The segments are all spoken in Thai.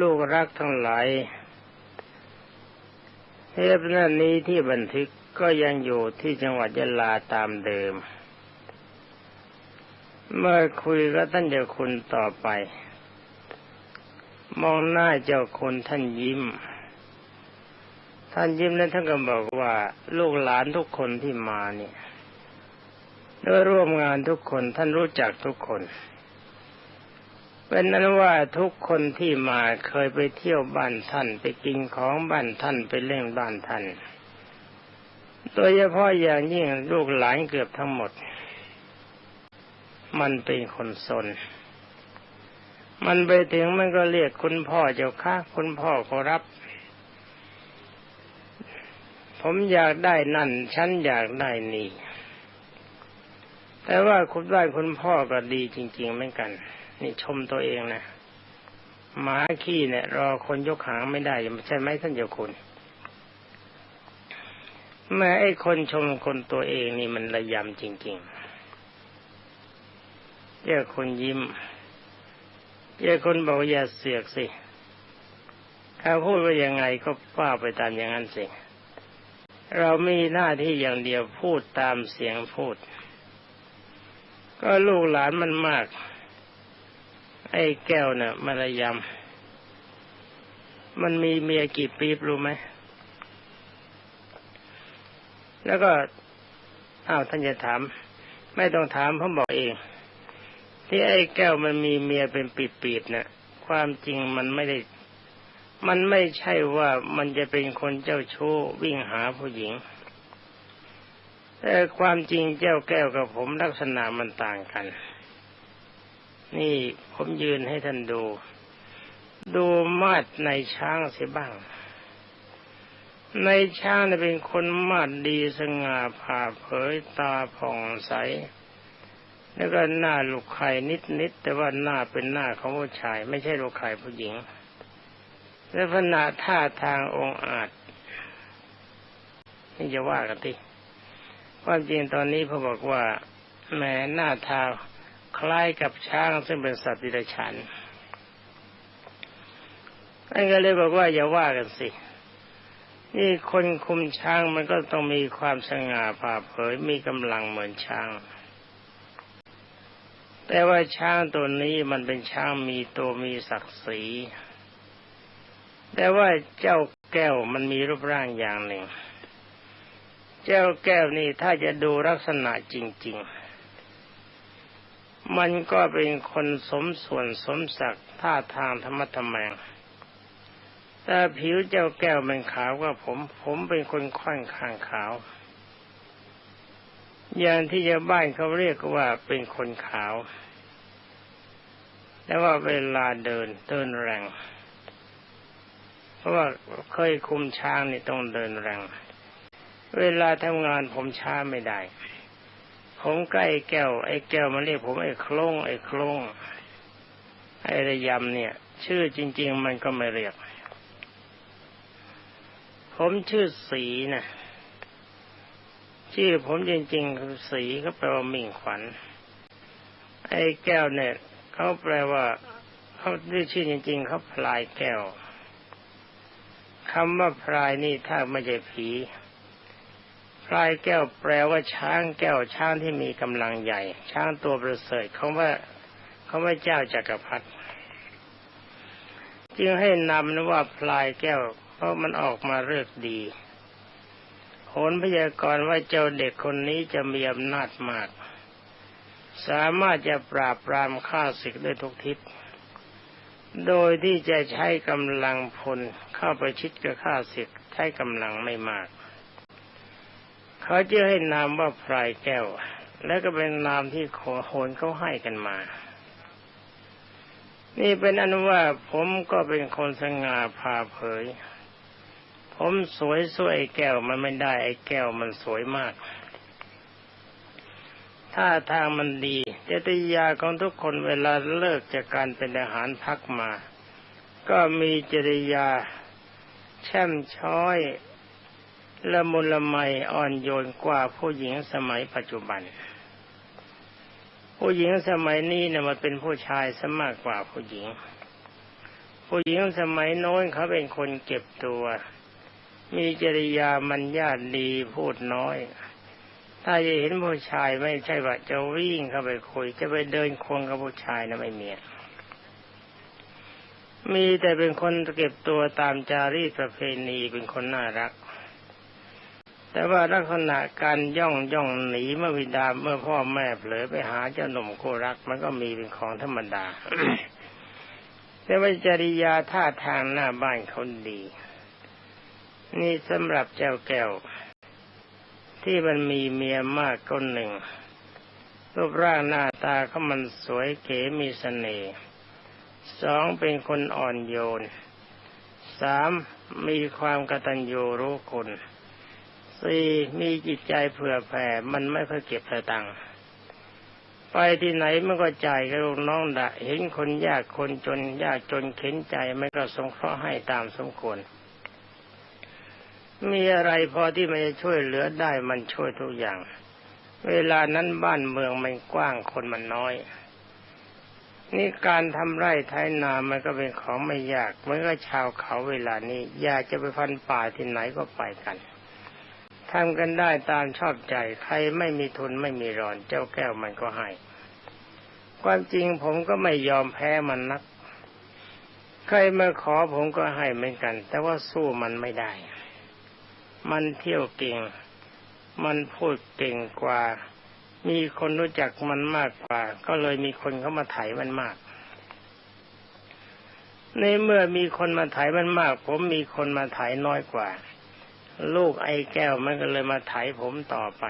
ลูกรักทั้งหลายเทปนั้นนี้ที่บันทึกก็ยังอยู่ที่จังหวัดยะลาตามเดิม เมื่อคุยกับท่านเจ้าคุณต่อไป มองหน้าเจ้าคุณท่านยิ้ม ท่านยิ้มแล้วท่านก็บอกว่า ลูกหลานทุกคนที่มาเนี่ยด้วยร่วมงานทุกคนท่านรู้จักทุกคน เป็นนั้นว่าทุกคนที่มาเคยไปเที่ยวบ้านท่านไปกินของบ้านท่านไปเล่นบ้านท่านโดยเฉพาะอย่างยิ่งลูกหลานเกือบทั้งหมด มันเป็นคนสน มันไปถึงมันก็เรียกคุณพ่อเจ้าค่ะคุณพ่อขอรับ ผมอยากได้นั่น ฉันอยากได้นี่ แต่ว่าคุณได้คุณพ่อก็ดีจริง ๆ เหมือนกัน นี่ชมตัวเองนะหมาขี้เนี่ย รอคนยกหางไม่ได้ใช่ไหมท่านเจ้าคุณแม้ไอ้คนชมคนตัวเองนี่มันระยำจริงๆเจ้าคนยิ้มเจ้าคนบอกอย่าเสือกสิเขาพูดว่ายังไงก็ว่าไปตามอย่างนั้นสิเรามีหน้าที่อย่างเดียวพูดตามเสียงพูด ก็ลูกหลานมันมาก ไอ้แก้วเนี่ยมารยำมันมีเมียกี่ปีบรู้ไหมแล้วก็อ้าวท่านจะถาม ไม่ต้องถามผมบอกเอง ที่ไอ้แก้วมันมีเมียเป็นปีๆเนี่ยความจริงมันไม่ได้ มันไม่ใช่ว่ามันจะเป็นคนเจ้าชู้วิ่งหาผู้หญิงแต่ความจริงเจ้าแก้วกับผมลักษณะมันต่างกัน นี่ผมยืนให้ท่านดู ดูมาดในช้างเสียบ้าง ในช้างเป็นคนมาดดีสง่าผ่าเผยตาผ่องใส แล้วก็หน้าลูกไข่นิดๆแต่ว่าหน้าเป็นหน้าของผู้ชาย ไม่ใช่ลูกไข่ผู้หญิงและขณะท่าทางองอาจนี่จะว่ากันที่ความจริงตอนนี้พอบอกว่าแม้หน้าทา คล้ายกับช้างซึ่งเป็นสัตว์ดิเรกชันนั่นก็เลยบอกว่าอย่าว่ากันสิ นี่คนคุมช้างมันก็ต้องมีความสง่าผ่าเผยมีกำลังเหมือนช้าง แต่ว่าช้างตัวนี้มันเป็นช้างมีตัวมีศักดิ์ศรี แต่ว่าเจ้าแก้วมันมีรูปร่างอย่างหนึ่ง เจ้าแก้วนี่ถ้าจะดูลักษณะจริง ๆ มันก็เป็นคนสมส่วนสมศักดิ์ท่าทางธรรมธรรมแงแต่ผิวเจ้าแก้วมันขาวกว่าผม ผมเป็นคนค่อนข้างขาว อย่างที่ชาวบ้านเขาเรียกว่าเป็นคนขาว แต่ว่าเวลาเดินเดินแรง เพราะว่าเคยคุมช้างนี่ต้องเดินแรง เวลาทำงานผมช้าไม่ได้ ผมใกล้แก้ว ไอ้แก้วมันเรียกผมไอ้คลงไอ้คลงไอ้ระยำเนี่ย ชื่อจริง ๆ มันก็ไม่เรียก ผมชื่อสีนะชื่อผมจริงๆคือสีก็แปลว่ามิ่งขวัญ ไอ้แก้วเนี่ยเขาแปลว่าเขาด้วยชื่อจริง ๆเขาพลายแก้วคำว่าพลายนี่ถ้าไม่ใช่ผี พลายแก้วแปลว่าช้างแก้วช้างที่มีกำลังใหญ่ ช้างตัวประเสริฐเขาว่าเขาว่าเจ้าจักรพรรดิจึงให้นำนว่าพลายแก้ว เพราะมันออกมาเลือกดีโหนพยากรณ์ว่าเจ้าเด็กคนนี้จะมีอำนาจมาก สามารถจะปราบปรามข้าศึกได้ทุกทิศ โดยที่จะใช้กำลังพลเข้าไปชิดกับข้าศึกใช้กำลังไม่มาก เขาจะให้นามว่าพรายแก้ว และก็เป็นนามที่ขอโหนเขาให้กันมา นี่เป็นอนุว่าผมก็เป็นคนสง่าผ่าเผย ผมสวยสวยแก้วมันไม่ได้ไอ้แก้วมันสวยมากถ้าทางมันดีเจติยาของทุกคนเวลาเลิกจากการเป็นอาหารพักมา ก็มีจริยา แช่มช้อย ละมุนละไมอ่อนโยนกว่าผู้หญิงสมัยปัจจุบัน ผู้หญิงสมัยนี้เนี่ยมันเป็นผู้ชายสมากกว่าผู้หญิง ผู้หญิงสมัยโน้นเขาเป็นคนเก็บตัว มีจริยามันญาติดีพูดน้อย ถ้าจะเห็นผู้ชายไม่ใช่ว่าจะวิ่งเข้าไปคุย จะไปเดินควงกับผู้ชายนะไม่มีมีแต่เป็นคนเก็บตัวตามจารีตประเพณีเป็นคนน่ารัก แต่ว่าลักษณะการย่องย่องหนีเมื่อวิดาเมื่อพ่อแม่เผลอไปหาเจ้าหนุ่มคู่รักมันก็มีเป็นของธรรมดา แต่ว่าจริยาท่าทางหน้าบ้านเขาดี นี่สำหรับเจ้าแก้ว ที่มันมีเมียมากคนหนึ่ง รูปร่างหน้าตาเขามันสวยเก๋มีสเสน่ห์สองเป็นคนอ่อนโยนสามมีความกตัญญูรู้คุณ สี่มีจิตใจเผื่อแผ่ มันไม่ค่อยเก็บสตังค์ไปที่ไหนมันก็จ่ายกับลูกน้องดะเห็นคนยากคนจน ยากจนเข็นใจไม่ก็สงเคราะห์ให้ตามสมควร มีอะไรพอที่มันจะช่วยเหลือได้มันช่วยทุกอย่าง เวลานั้นบ้านเมืองมันกว้างคนมันน้อย นี่การทำไร่ไถนามันก็เป็นของไม่ยากเมื่อชาวเขาเวลานี้ อยากจะไปฟันป่าที่ไหนก็ไปกัน ทำกันได้ตามชอบใจ ใครไม่มีทุนไม่มีรอน เจ้าแก้วมันก็ให้ ความจริงผมก็ไม่ยอมแพ้มันนัก ใครมาขอผมก็ให้เหมือนกัน แต่ว่าสู้มันไม่ได้ มันเที่ยวเก่ง มันพูดเก่งกว่า มีคนรู้จักมันมากกว่า ก็เลยมีคนเข้ามาไถมันมากในเมื่อมีคนมาไถมันมาก ผมมีคนมาไถน้อยกว่า ลูกไอ้แก้วมันก็เลยมาไถผมต่อไป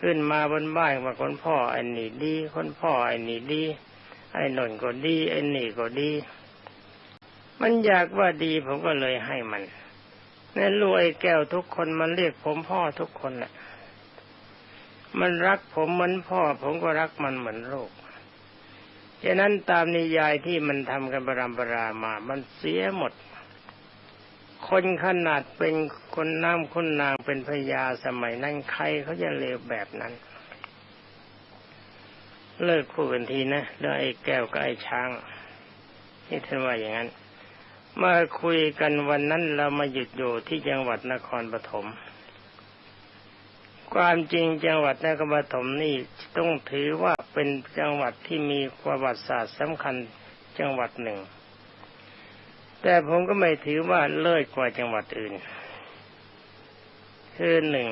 ขึ้นมาบนบ้านว่าคนพ่อไอ้นี่ดี คนพ่อไอ้นี่ดี ไอ้นนก็ดี ไอ้นี่ก็ดี มันอยากว่าดีผมก็เลยให้มันในลูกไอ้แก้วทุกคนมันเรียกผมพ่อทุกคนแหละมันรักผมเหมือนพ่อ ผมก็รักมันเหมือนลูกฉะนั้นตามนิยายที่มันทำกันบรามปรามา มันเสียหมด คนขนาดเป็นคนน้ำคนนางเป็นพญาสมัยนั้นใครเขาจะเลวแบบนั้น เลิกคู่กันทีนะเรื่องไอ้แก้วกับไอ้ช้างนี่ท่านว่าอย่างนั้นมาคุยกันวันนั้นเรามาหยุดอยู่ที่จังหวัดนครปฐมความจริงจังหวัดนครปฐมนี่ต้องถือว่าเป็นจังหวัดที่มีประวัติศาสตร์สำคัญจังหวัดหนึ่ง แต่ผมก็ไม่ถือว่าเลิศกว่าจังหวัดอื่น คือหนึ่ง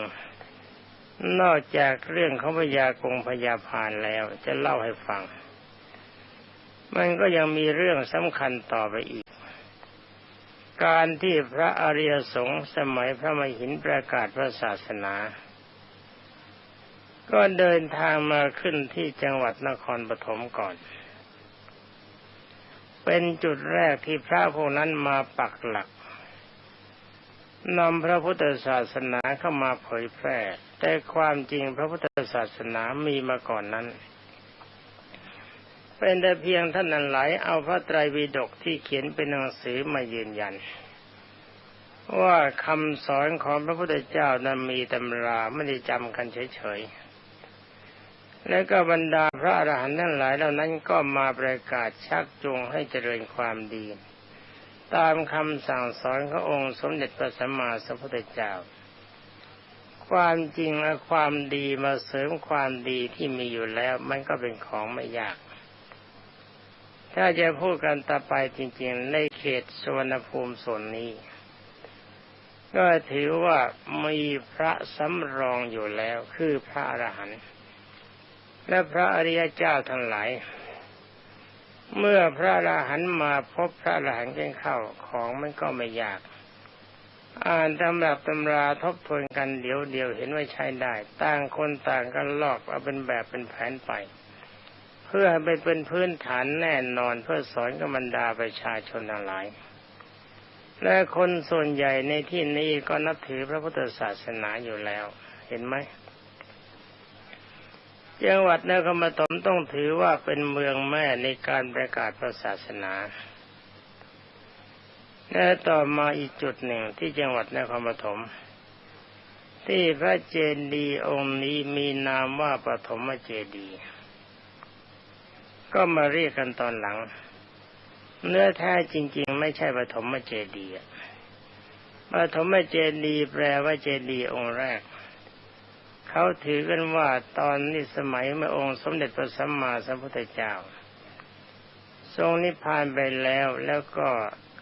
นอกจากเรื่องของพญากงพญาพานแล้ว จะเล่าให้ฟัง มันก็ยังมีเรื่องสำคัญต่อไปอีก การที่พระอริยสงฆ์สมัยพระมหินประกาศพระศาสนา ก็เดินทางมาขึ้นที่จังหวัดนครปฐมก่อน เป็นจุดแรกที่พระพวกนั้นมาปักหลักนำพระพุทธศาสนาเข้ามาเผยแพร่ แต่ความจริงพระพุทธศาสนามีมาก่อนนั้น เป็นแต่เพียงท่านนั้นหลายเอาพระไตรปิฎกที่เขียนเป็นหนังสือมายืนยัน ว่าคำสอนของพระพุทธเจ้านั้นมีตำราไม่ได้จำกันเฉยๆ และก็บรรดาพระอรหันต์ทั้งหลายเหล่านั้นก็มาประกาศชักจูงให้เจริญความดี ตามคำสั่งสอนขององค์สมเด็จพระสัมมาสัมพุทธเจ้า ความจริงและความดีมาเสริมความดีที่มีอยู่แล้ว มันก็เป็นของไม่ยาก ถ้าจะพูดกันต่อไปจริง ๆ ในเขตสวนภูมิส่วนนี้ ก็ถือว่ามีพระสำรองอยู่แล้วคือพระอรหันต์ และพระอริยเจ้าทั้งหลาย เมื่อพระอรหันมาพบพระอรหันกันเข้าของมันก็ไม่ยาก อ่านตำรับตำราทบทวนกันเดี๋ยวเดียวเห็นว่าใช้ได้ ต่างคนต่างกันลอกเอาเป็นแบบเป็นแผนไป เพื่อให้เป็นพื้นฐานแน่นอนเพื่อสอนกับบรรดาประชาชนทั้งหลายและคนส่วนใหญ่ในที่นี้ก็นับถือพระพุทธศาสนาอยู่แล้ว เห็นไหม จังหวัดนครปฐมต้องถือว่าเป็นเมืองแม่ในการประกาศพระศาสนา และต่อมาอีกจุดหนึ่งที่จังหวัดนครปฐมที่พระเจดีย์องค์นี้มีนามว่าปฐมเจดีย์ก็มาเรียกกันตอนหลัง เนื้อแท้จริง ๆ ไม่ใช่ปฐมเจดีย์ปฐมเจดีย์แปลว่าเจดีย์องค์แรก เขาถือกันว่าตอนนี้สมัยเมื่อองค์สมเด็จพระสัมมาสัมพุทธเจ้า ทรงนิพพานไปแล้วแล้วก็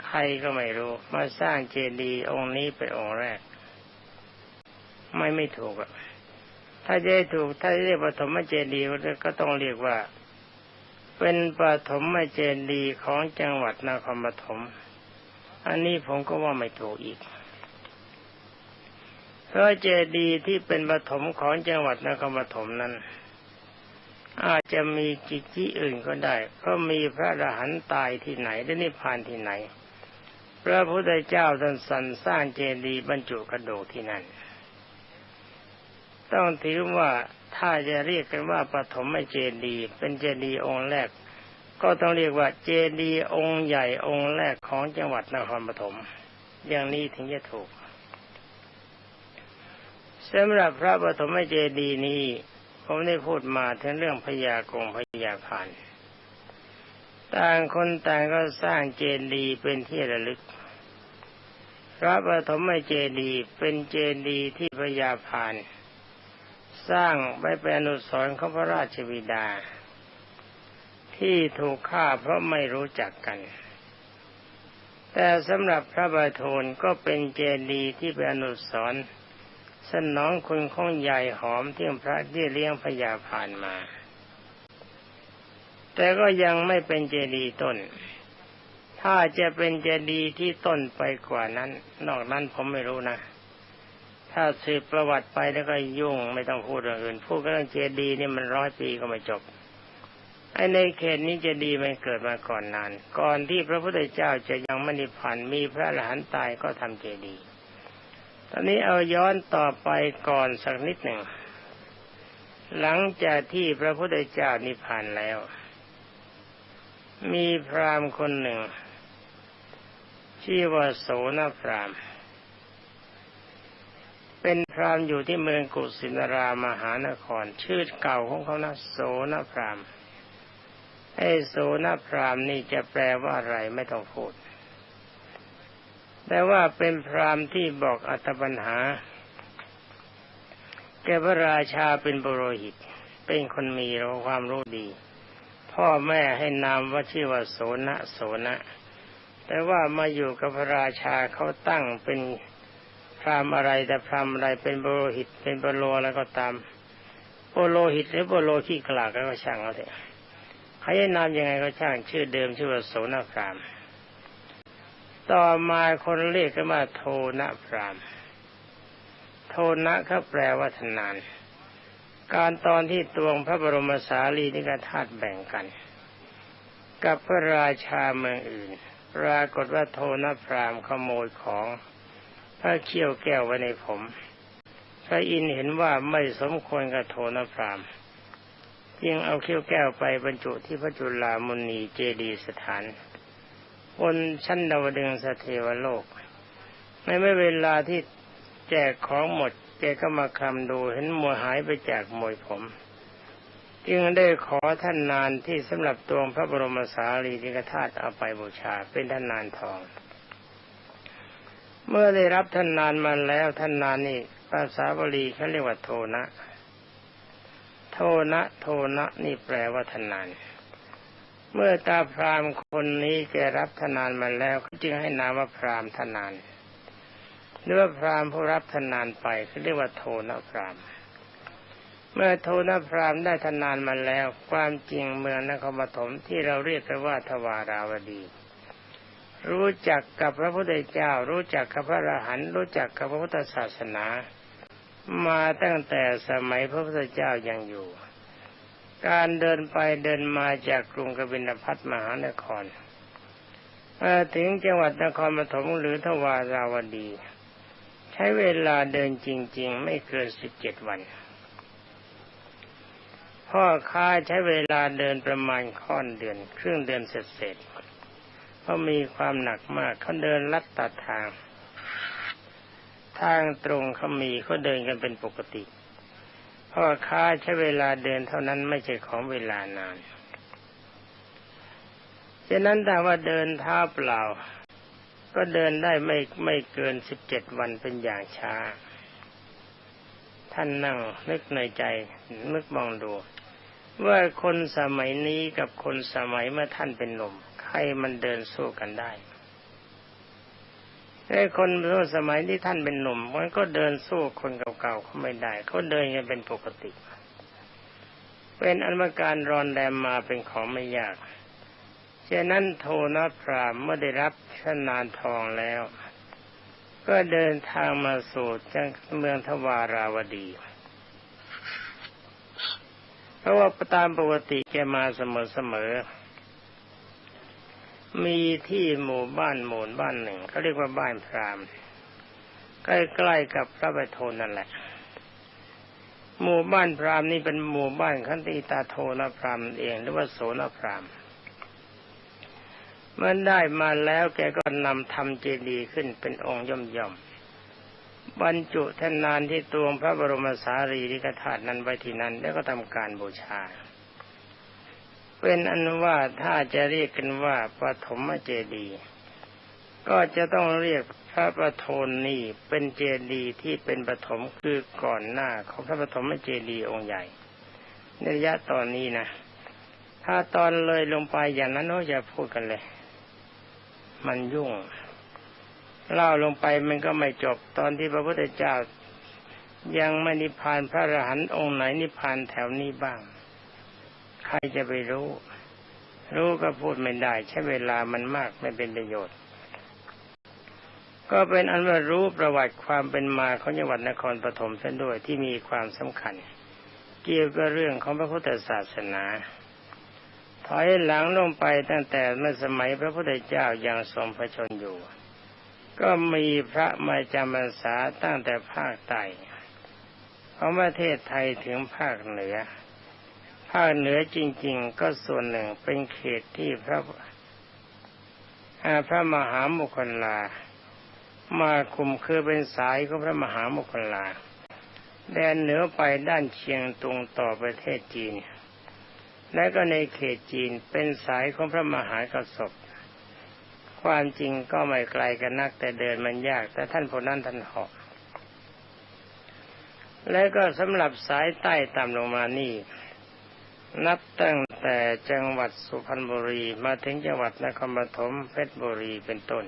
ใครก็ไม่รู้ มาสร้างเจดีย์องค์นี้เป็นองค์แรก ไม่ไม่ถูกอะถ้าจะถูกถ้าเรียกปฐมเจดีย์ก็ต้องเรียกว่า เป็นปฐมเจดีย์ของจังหวัดนครปฐมอันนี้ผมก็ว่าไม่ถูกอีก พระเจดีย์ที่เป็นปฐมของจังหวัดนครปฐมนั้น อาจจะมีกิจที่อื่นก็ได้เพราะมีพระอรหันต์ตายที่ไหนได้นิพพานที่ไหน พระพุทธเจ้าท่านสรรสร้างเจดีย์บรรจุกระดูกที่นั่น ต้องถือว่าถ้าจะเรียกกันว่าปฐมเจดีย์เป็นเจดีย์องค์แรก ก็ต้องเรียกว่าเจดีย์องค์ใหญ่องค์แรกของจังหวัดนครปฐมอย่างนี้ถึงจะถูก สำหรับพระปฐมเจดีย์นี้ ผมได้พูดมาถึงเรื่องพยากงพยาพานต่างคนต่างก็สร้างเจดีย์เป็นที่ระลึก พระปฐมเจดีย์เป็นเจดีย์ที่พยาพานสร้างไว้เป็นอนุสรณ์ของพระราชบิดา ที่ถูกฆ่าเพราะไม่รู้จักกัน แต่สำหรับพระบาโทนก็เป็นเจดีย์ที่เป็นอนุสรณ์ สนองคุณของใหญ่หอมที่พระที่เลี้ยงพญาผ่านมา แต่ก็ยังไม่เป็นเจดีย์ต้น ถ้าจะเป็นเจดีย์ที่ต้นไปกว่านั้น นอกนั้นผมไม่รู้นะถ้าสืบประวัติไปแล้วก็ยุ่งไม่ต้องพูดเรื่องอื่นพูดเรื่องเจดีย์นี่มันร้อยปีก็ไม่จบไอ้ในเขตนี้เจดีย์มันเกิดมาก่อนนาน ก่อนที่พระพุทธเจ้าจะยังไม่นิพพานมีพระอรหันตายก็ทำเจดีย์ อนนี้เอาย้อนต่อไปก่อนสักนิดหนึ่ง หลังจากที่พระพุทธเจ้านิพพานแล้ว มีพราหมณ์คนหนึ่งชื่อว่าโสนพราหมณ์ เป็นพราหมณ์อยู่ที่เมืองกุสินารามหานคร ชื่อเก่าของเขานะโสนพราหมณ์ไอ้โสนพราหมณ์นี่จะแปลว่าอะไรไม่ต้องพูด แต่ว่าเป็นพราหมณ์ที่บอกอัตปัญหา แกพระราชาเป็นบรหิต เป็นคนมีความรู้ดี พ่อแม่ให้นามว่าชื่อว่าโสนะโสนะ แต่ว่ามาอยู่กับพระราชาเขาตั้งเป็นพรามอะไรแต่พรามอะไรเป็นบโลหิต เป็นโบโลแล้วก็ตามโบโลหิตหรือโบโลขี้กลากก็ช่างเอาเถอะใครนามยังไงก็ช่างชื่อเดิมชื่อว่าโสนพราม ต่อมาคนเรียกกันว่าโทนะพรามโทนะเขาแปลว่าทนาน การตอนที่ตวงพระบรมสารีนิกธาตุแบ่งกัน กับพระราชาเมืองอื่น ปรากฏว่าโทนพรามขโมยของพระเขี้ยวแก้วไว้ในผม พระอินเห็นว่าไม่สมควรกับโทนพรามจึงเอาเขี้ยวแก้วไปบรรจุที่พระจุลามุนีเจดีสถาน บนชั้นดาวดึงสเทวโลก ในเมื่อเวลาที่แจกของหมดแกก็มาคำดูเห็นมวยหายไปจากมวยผม จึงได้ขอท่านนานที่สำหรับตัวพระบรมสารีริกธาตุเอาไปบูชาเป็นท่านนานทอง เมื่อได้รับท่านนานมาแล้วท่านนานนี่ภาษาบาลีเขาเรียกว่าโทนะ โทนะ โทนะนี่แปลว่าท่านนาน เมื่อตาพรามคนนี้แกรับทนานมาแล้วเขาจึงให้นามว่าพรามทนานหรือว่าพรามผู้รับทนานไปเขาเรียกว่าโทนพรามเมื่อโทนพรามได้ทนานมาแล้ว ความจริงเมืองนครปฐมที่เราเรียกกันว่าทวาราวดี รู้จักกับพระพุทธเจ้า รู้จักกับพระอรหันต์รู้จักกับพระพุทธศาสนา มาตั้งแต่สมัยพระพุทธเจ้ายังอยู่ การเดินไปเดินมาจากกรุงกบิลพัทมหานครมาถึงจังหวัดนครปฐมหรือทวาราวดี ใช้เวลาเดินจริง ๆ ไม่เกินสิบเจ็ดวัน พ่อค้าใช้เวลาเดินประมาณค่อนเดือน ครึ่งเดือนเสร็จเขาะมีความหนักมากเขาเดินลัดตัดทาง ทางตรงเขามีเขาเดินกันเป็นปกติ พ่อค้าใช้เวลาเดินเท่านั้นไม่ใช่ของเวลานานฉะนั้นถ้าว่าเดินเท้าเปล่า ก็เดินได้ไม่ไม่เกินสิบเจ็ดวันเป็นอย่างช้า ท่านนั่งนึกในใจนึกมองดู ว่าคนสมัยนี้กับคนสมัยเมื่อท่านเป็นหนุ่ม ใครมันเดินสู้กันได้ ไอ้คนเมื่อสมัยที่ท่านเป็นหนุ่มมันก็เดินสู้คนเก่าๆเขาไม่ได้เขาเดินกันเป็นปกติ เป็นอันว่าการรอนแรมมาเป็นของไม่ยากฉะนั้นโทนพรามเมื่อได้รับชนานทองแล้ว ก็เดินทางมาสู่จังเมืองทวาราวดี เพราะว่าตามปกติแกมาเสมอๆมี มีที่หมู่บ้านหมู่บ้านหนึ่งเขาเรียกว่าบ้านพรามใกล้ๆกับพระบโทนนั่นแหละ หมู่บ้านพรามนี่เป็นหมู่บ้านขันติตาโทนพรามเองหรือว่าโสนพรามเมื่อได้มาแล้วแกก็นำทำเจดีย์ขึ้นเป็นองค์ย่อมย่อมบรรจุท่านนานที่ตวงพระบรมสารีริกธาตุนั้นไว้ที่นั้นแล้วก็ทำการบูชา เป็นอันว่าถ้าจะเรียกกันว่าปฐมเจดีย์ก็จะต้องเรียกพระประโทนนี้เป็นเจดีย์ที่เป็นปฐมคือก่อนหน้าของพระปฐมเจดีย์องค์ใหญ่ในระยะตอนนี้นะถ้าตอนเลยลงไปอย่างนั้นเราจะพูดกันเลย มันยุ่งเล่าลงไปมันก็ไม่จบตอนที่พระพุทธเจ้า ยังไม่นิพพานพระอรหันต์องค์ไหนนิพพานแถวนี้บ้าง ใครจะไปรู้ รู้ก็พูดไม่ได้ ใช้เวลามันมากไม่เป็นประโยชน์ ก็เป็นอันว่ารู้ประวัติความเป็นมาของจังหวัดนครปฐมเส้นด้วยที่มีความสำคัญ เกี่ยวกับเรื่องของพระพุทธศาสนาถอยหลังลงไปตั้งแต่เมื่อสมัยพระพุทธเจ้ายังทรงพระชนอยู่ ก็มีพระมาจำพรรษาตั้งแต่ภาคใต้ของประเทศไทยถึงภาคเหนือ ภาคเหนือจริง ๆ ก็ส่วนหนึ่งเป็นเขตที่พระพระมหามุคลา มาคุมคือเป็นสายของพระมหามุคลาแดนเหนือไปด้านเชียงตุงต่อประเทศจีน และก็ในเขตจีนเป็นสายของพระมหากระสบความจริงก็ไม่ไกลกันนักแต่เดินมันยาก แต่ท่านผู้นั้นท่านเหาะและก็สำหรับสายใต้ต่ำลงมานี่ นับตั้งแต่จังหวัดสุพรรณบุรีมาถึงจังหวัดนครปฐมเพชรบุรีเป็นต้น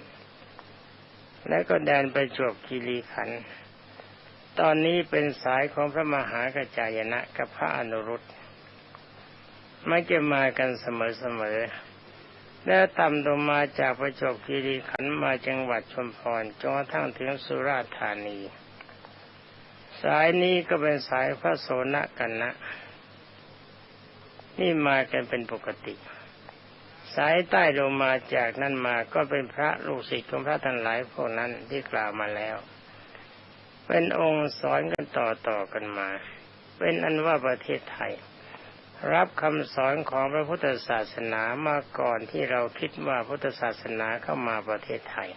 และก็แดนไปจวบคีรีขันธ์ตอนนี้เป็นสายของพระมหากระจายนะกับพระอนุรุตมักจะมากันเสมอๆและต่ำลงมาจากประจบคีรีขันมาจังหวัดชุมพรจนกระทั่งถึงสุราษฎร์ธานี สายนี้ก็เป็นสายพระโสนกันนะ นี่มากันเป็นปกติ สายใต้ลงมาจากนั้นมาก็เป็นพระลูกศิษย์ของพระทั้งหลายพวกนั้นที่กล่าวมาแล้ว เป็นองค์สอนกันต่อต่อกันมา เป็นอันว่าประเทศไทย รับคำสอนของพระพุทธศาสนามาก่อนที่เราคิดว่าพุทธศาสนาเข้ามาประเทศไทย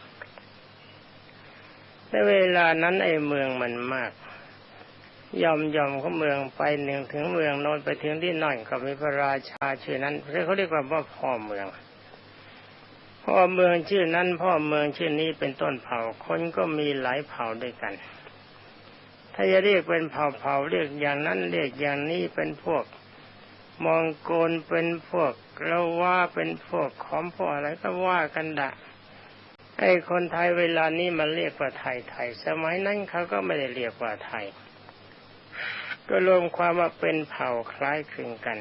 ในเวลานั้นไอ้เมืองมันมาก ยอมยอมเขาเมืองไปหนึ่งถึงเมืองโน้นไปถึงที่น่อยก็มีพระราชาชื่อนั้นเขาเรียกว่าว่าพ่อเมือง พ่อเมืองชื่อนั้น พ่อเมืองชื่อนี้เป็นต้นเผ่าคนก็มีหลายเผ่าด้วยกัน ถ้าจะเรียกเป็นเผ่าเผ่าเรียกอย่างนั้นเรียกอย่างนี้เป็นพวก มองโกนเป็นพวกเราว่าเป็นพวกขอมพวกอะไรก็ว่ากันดะไอ้คนไทยเวลานี้มันเรียกว่าไทยไทย สมัยนั้นเขาก็ไม่ได้เรียกว่าไทย ก็รวมความว่าเป็นเผ่าคล้ายคลึงกัน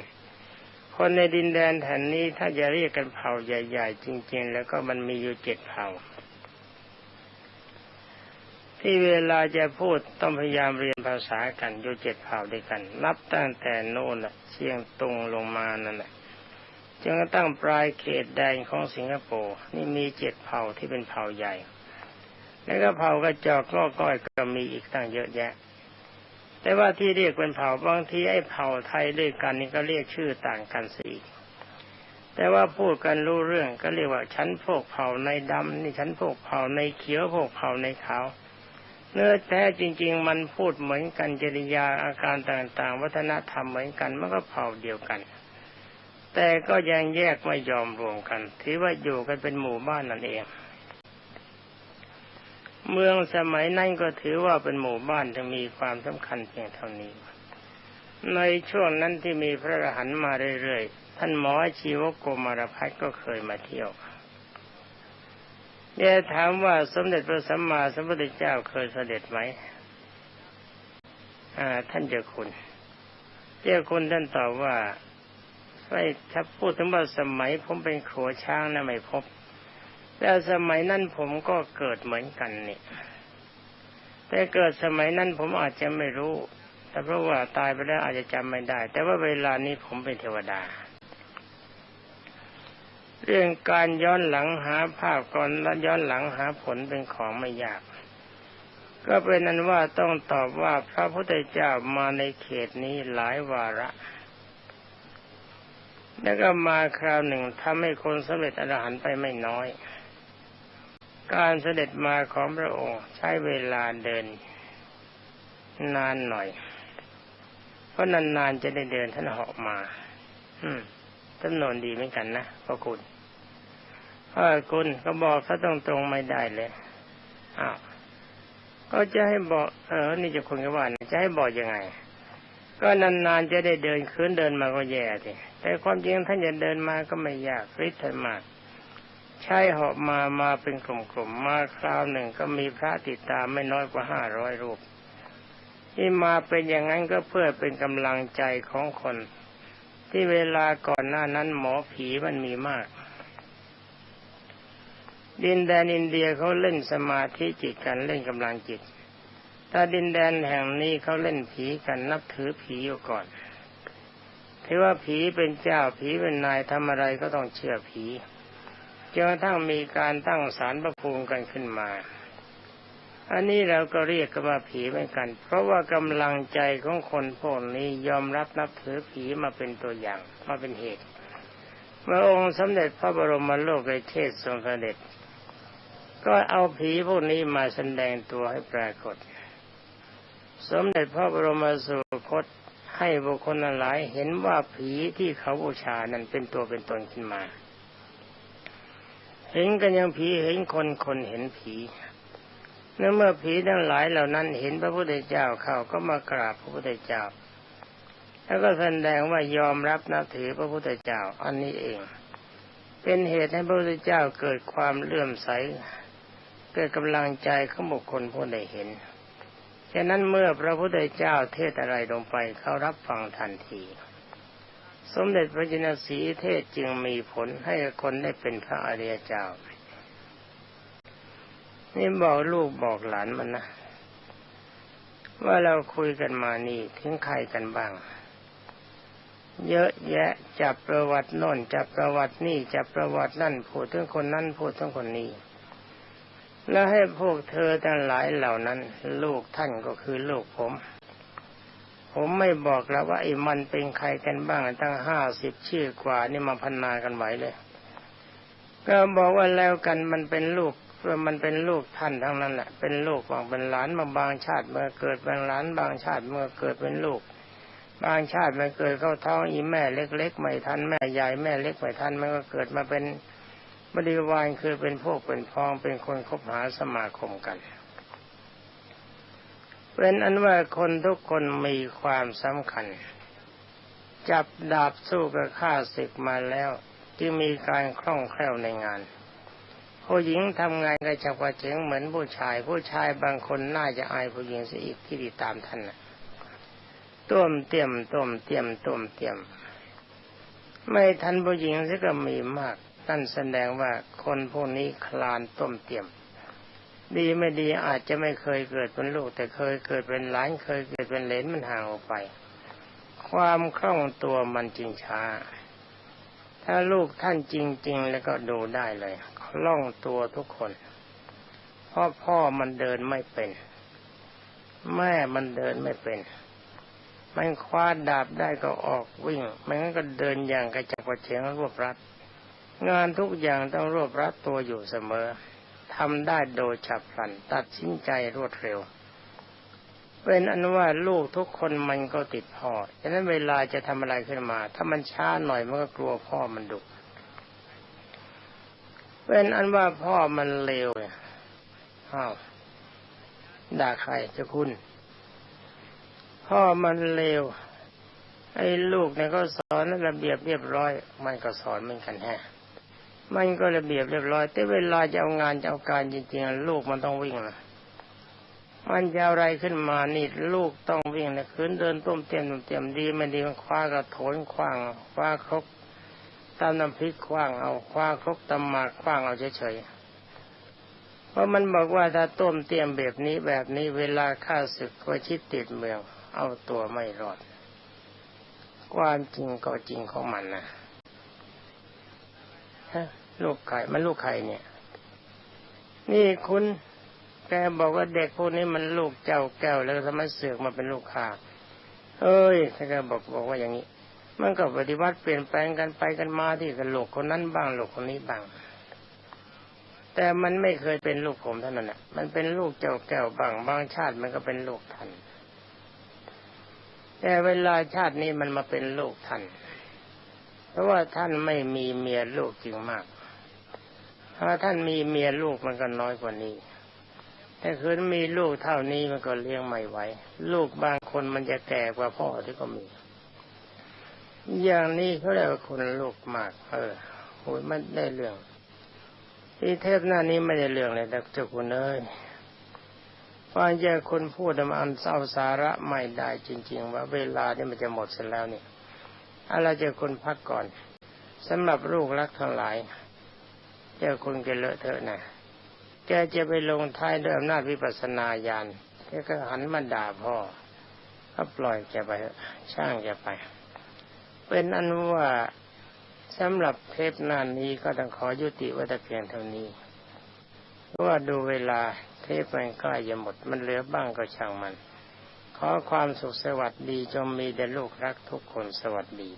คนในดินแดนแถนนี้ถ้าจะเรียกกันเผ่าใหญ่ ๆ จริง ๆ แล้วก็มันมีอยู่เจ็ดเผ่า ที่เวลาจะพูดต้องพยายามเรียนภาษากันอยู่เจ็ดเผ่าด้วยกัน นับตั้งแต่โน่นเชียงตุงลงมานั่นแหละจนกระทั่งปลายเขตแดนของสิงคโปร์นี่มีเจ็ดเผ่าที่เป็นเผ่าใหญ่ แล้วก็เผ่ากระจอกก็ก้อยก็มีอีกตั้งเยอะแยะ แต่ว่าที่เรียกเป็นเผ่าบางทีไอ้เผ่าไทยด้วยกันนี่ก็เรียกชื่อต่างกันสิแต่ว่าพูดกันรู้เรื่องก็เรียกว่าชั้นพวกเผ่าในดำนี่ชั้นพวกเผ่าในเขียวพวกเผ่าในขาวเนื้อแท้จริง ๆ มันพูดเหมือนกันจริยาอาการต่างๆ วัฒนธรรมเหมือนกันมันก็เผ่าเดียวกัน แต่ก็ยังแยกไม่ยอมรวมกันถือว่าอยู่กันเป็นหมู่บ้านนั่นเอง เมืองสมัยนั้นก็ถือว่าเป็นหมู่บ้านที่มีความสำคัญเพียงเท่านี้ ในช่วงนั้นที่มีพระอรหันต์มาเรื่อยๆ ท่านหมอชีวโกมารพัฒก็เคยมาเที่ยวแกถามว่าสมเด็จพระสัมมาสัมพุทธเจ้าเคยเสด็จไหมท่านเจ้าคุณ เจ้าคุณท่านตอบว่าไม่ถ้าพูดถึงว่าสมัยผมเป็นขัวช้างนะไม่พบ แต่สมัยนั้นผมก็เกิดเหมือนกันนี่แต่เกิดสมัยนั้นผมอาจจะไม่รู้ แต่เพราะว่าตายไปแล้วอาจจะจำไม่ได้ แต่ว่าเวลานี้ผมเป็นเทวดา เรื่องการย้อนหลังหาภาพก่อนและย้อนหลังหาผลเป็นของไม่ยาก ก็เป็นนั้นว่าต้องตอบว่าพระพุทธเจ้ามาในเขตนี้หลายวาระแล้วก็มาคราวหนึ่งทำให้คนสำเร็จอรหันต์ไปไม่น้อย การเสด็จมาของพระองค์ใช้เวลาเดินนานหน่อย เพราะนานๆจะได้เดินท่านเหาะมา อืมจำนวนดีเหมือนกันนะพระคุณพระคุณก็บอกเขาตรงๆไม่ได้เลยอ้าวก็จะให้บอก เออ นี่จะคุณกับว่าจะให้บอกยังไง ก็นานๆจะได้เดินคืนเดินมาก็แย่สิแต่ความจริงท่านจะเดินมาก็ไม่ยากฤทธิ์มาก ใช่เหาะมามาเป็นกลุ่มๆมาคราวหนึ่งก็มีพระติดตามไม่น้อยกว่าห้าร้อยรูป ที่มาเป็นอย่างนั้นก็เพื่อเป็นกำลังใจของคน ที่เวลาก่อนหน้านั้นหมอผีมันมีมาก ดินแดนอินเดียเขาเล่นสมาธิจิตกันเล่นกำลังจิตถ้าดินแดนแห่งนี้เขาเล่นผีกันนับถือผีอยู่ก่อนถือว่าผีเป็นเจ้าผีเป็นนายทำอะไรก็ต้องเชื่อผี จนกระทั่งมีการตั้งศาลพระภูมิกันขึ้นมา อันนี้เราก็เรียกกันว่าผีเหมือนกัน เพราะว่ากำลังใจของคนพวกนี้ยอมรับนับถือผีมาเป็นตัวอย่างมาเป็นเหตุ เมื่อองค์สมเด็จพระบรมโลกเทศทรงเสด็จ ก็เอาผีพวกนี้มาแสดงตัวให้ปรากฏ สมเด็จพระบรมสุคตให้บุคคลหลายเห็นว่าผีที่เขาบูชานั้นเป็นตัวเป็นตนขึ้นมา เห็นกันยังผีเห็นคนคนเห็นผีนื่อเมื่อผีทั้งหลายเหล่านั้นเห็นพระพุทธเจ้าเข้าก็มากราบพระพุทธเจ้า แล้วก็แสดงว่ายอมรับนับถือพระพุทธเจ้าอันนี้เอง เป็นเหตุให้พระพุทธเจ้าเกิดความเลื่อมใส เกิดกำลังใจของบุคคลผู้ใดเห็นฉะนั้นเมื่อพระพุทธเจ้าเทศอะไรลงไปเขารับฟังทันที สมเด็จพระจินสีเทศจึงมีผลให้คนได้เป็นพระอริยเจ้า นี่บอกลูกบอกหลานมันนะ ว่าเราคุยกันมานี่ถึงใครกันบ้าง เยอะแยะจับประวัติโน่นจับประวัตินี่จับประวัตินั่นพูดถึงคนนั้นพูดถึงคนนี้ แล้วให้พวกเธอทั้งหลายเหล่านั้น ลูกท่านก็คือลูกผม ผมไม่บอกแล้วว่าไอ้มันเป็นใครกันบ้างตั้งห้าสิบชื่อกว่านี่มาพันนากันไหวเลย ก็บอกว่าแล้วกันมันเป็นลูกเพื่อมันเป็นลูกท่านทั้งนั้นแหละเป็นลูกบางเป็นหลานมาบางชาติเมื่อเกิดเป็นหลานบางชาติเมื่อเกิดเป็นลูก บางชาติมันเกิดเข้าท้องอีแม่เล็ก ๆ ไม่ทันแม่ใหญ่แม่เล็กไม่ทันมันก็เกิดมาเป็นบริวารคือเป็นพวกเป็นพ้องเป็นคนคบหาสมาคมกัน เป็นอันว่าคนทุกคนมีความสำคัญ จับดาบสู้กับข้าศึกมาแล้วจึงมีการคล่องแคล่วในงาน ผู้หญิงทำงานกระฉับกระเฉงเหมือนผู้ชาย ผู้ชายบางคนน่าจะอายผู้หญิงเสียอีกที่ติดตามท่านนะต้มเตียมต้มเตียมต้มเตียม ไม่ทันผู้หญิงซะก็มีมากนั่นแสดงว่าคนพวกนี้คลานต้มเตี่ยม ดีไม่ดีอาจจะไม่เคยเกิดเป็นลูก แต่เคยเกิดเป็นหลานเคยเกิดเป็นเหลนมันห่างออกไป ความคล่องตัวมันจริงช้า ถ้าลูกท่านจริง ๆ แล้วก็ดูได้เลยคล่องตัวทุกคนเพราะพ่อมันเดินไม่เป็น แม่มันเดินไม่เป็นมันคว้าดาบได้ก็ออกวิ่งไม่งั้นก็เดินอย่างกระจับกระเฉงรวบรัด งานทุกอย่างต้องรวบรัดตัวอยู่เสมอ ทำได้โดยฉับพลัน ตัดสินใจรวดเร็ว เป็นอันว่าลูกทุกคนมันก็ติดพ่อฉะนั้นเวลาจะทำอะไรขึ้นมา ถ้ามันช้าหน่อยมันก็กลัวพ่อมันดุเป็นอันว่าพ่อมันเลวอ้าวด่าใครจะคุณ พ่อมันเลวไอ้ลูกเนี่ยก็สอนระเบียบเรียบร้อย มันก็สอนเหมือนกันแฮะ มันก็ระเบียบเรียบร้อย แต่เวลาจะเอางานจะเอาการจริงๆลูกมันต้องวิ่งนะมันจะอะไรขึ้นมานี่ลูกต้องวิ่งนะคืนเดินต้มเตียมต้มเตียมดีไม่ดีมันคว้ากระโถนคว้างคว้าครกตามน้ำพริกคว้างเอาคว้าครกตำหมากคว้างเอาเฉยๆเพราะมันบอกว่าถ้าต้มเตียมแบบนี้แบบนี้เวลาข้าศึกก็ชิดติดเมือง เอาตัวไม่รอดความจริงก็จริงของมันนะ ลูกไข่มันลูกไข่เนี่ย นี่คุณแกบอกว่าเด็กพวกนี้มันลูกเจ้าแก้วแล้วทำไมเสือกมาเป็นลูกข้าเอ้ยถ้าแกบอกบอกว่าอย่างนี้ มันก็ปฏิวัติเปลี่ยนแปลงกันไปกันมาที่กันลูกคนนั้นบ้างลูกคนนี้บ้าง แต่มันไม่เคยเป็นลูกผมเท่านั้นแหละมันเป็นลูกเจ้าแก้วบ้างบางชาติมันก็เป็นลูกท่านแต่เวลาชาตินี้มันมาเป็นลูกท่าน ราะว่าท่านไม่มีเมียลูกจริงมาก ถ้าท่านมีเมียลูกมันก็น้อยกว่านี้ แต่คืนมีลูกเท่านี้มันก็เลี้ยงไม่ไหว ลูกบางคนมันจะแก่กว่าพ่อที่ก็มี อย่างนี้เขาเรียกว่าคนลูกมาก เออโอ้ยมันได้เรื่อง ที่เทพหน้านี้ไม่ได้เรื่องเลยแต่เจ้าคุณเอ้ยฟังจากคนพูดมันเศร้าสาระไม่ได้จริง ๆ ว่าเวลานี่มันจะหมดเสร็จแล้วเนี่ย อะไรจะคนพักก่อนสำหรับลูกรักทั้งหลายเจ้าคุณกเลอะเทอะนะแกจะไปลงท้ายด้วยอำนาจวิปัสสนาญาณแกก็หันมาด่าพ่อก็ปล่อยแกไปช่างแกไป เป็นอันว่าสำหรับเทปหน้านี้ก็ต้องขอยุติไว้แต่เพียงเท่านี้เพราะว่าดูเวลาเทปมันใกล้จะหมดมันเหลือบ้างก็ช่างมัน ขอความสุขสวัสดีจงมีแด่ลูกรักทุกคนสวัสดี